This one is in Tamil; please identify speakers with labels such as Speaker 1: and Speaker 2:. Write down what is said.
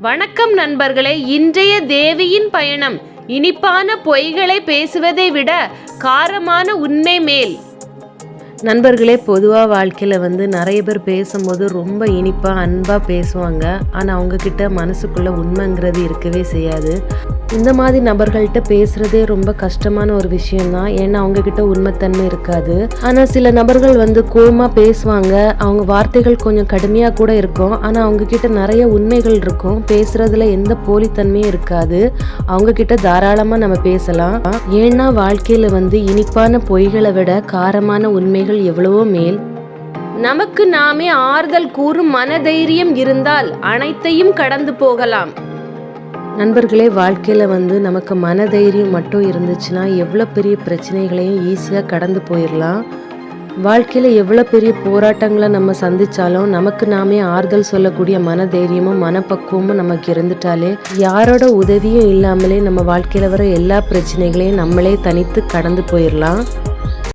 Speaker 1: வணக்கம் நண்பர்களே இன்றைய தேவியின் பயணம். இனிப்பான பொய்களை பேசுவதை விட காரமான உண்மை மேல். நண்பர்களே பொதுவாக வாழ்க்கையில் வந்து நிறைய பேர் பேசும்போது ரொம்ப இனிப்பாக அன்பாக பேசுவாங்க. ஆனால் அவங்கக்கிட்ட மனசுக்குள்ளே உண்மைங்கிறது இருக்கவே செய்யாது. இந்த மாதிரி நபர்கள்ட்ட பேசுகிறதே ரொம்ப கஷ்டமான ஒரு விஷயம்தான். ஏன்னா அவங்கக்கிட்ட உண்மைத்தன்மை இருக்காது. ஆனால் சில நபர்கள் வந்து கோவமாக பேசுவாங்க. அவங்க வார்த்தைகள் கொஞ்சம் கடுமையாக கூட இருக்கும். ஆனால் அவங்கக்கிட்ட நிறைய உண்மைகள் இருக்கும். பேசுறதுல எந்த போலித்தன்மையும் இருக்காது. அவங்கக்கிட்ட தாராளமாக நம்ம பேசலாம். ஏன்னா வாழ்க்கையில் வந்து இனிப்பான பொய்களை விட காரமான உண்மைகள் எவ்வளவோ மேல். நமக்கு நாமே ஆறுதல் கூறும் மனதைரியம் இருந்தால் அனைத்தையும் கடந்து போகலாம். நண்பர்களே வாழ்க்கையில் வந்து நமக்கு மனதைரியம் மட்டும் இருந்துச்சுன்னா எவ்வளோ பெரிய பிரச்சனைகளையும் ஈஸியாக கடந்து போயிடலாம் வாழ்க்கையில் எவ்வளோ பெரிய போராட்டங்களை நம்ம சந்திச்சாலும் நமக்கு நாமே ஆறுதல் சொல்லக்கூடிய மனதைரியமும் மனப்பக்குவமும் நமக்கு இருந்துட்டாலே யாரோட உதவியும் இல்லாமலே நம்ம வாழ்க்கையில் வர எல்லா பிரச்சனைகளையும் நம்மளே தனித்து கடந்து போயிடலாம்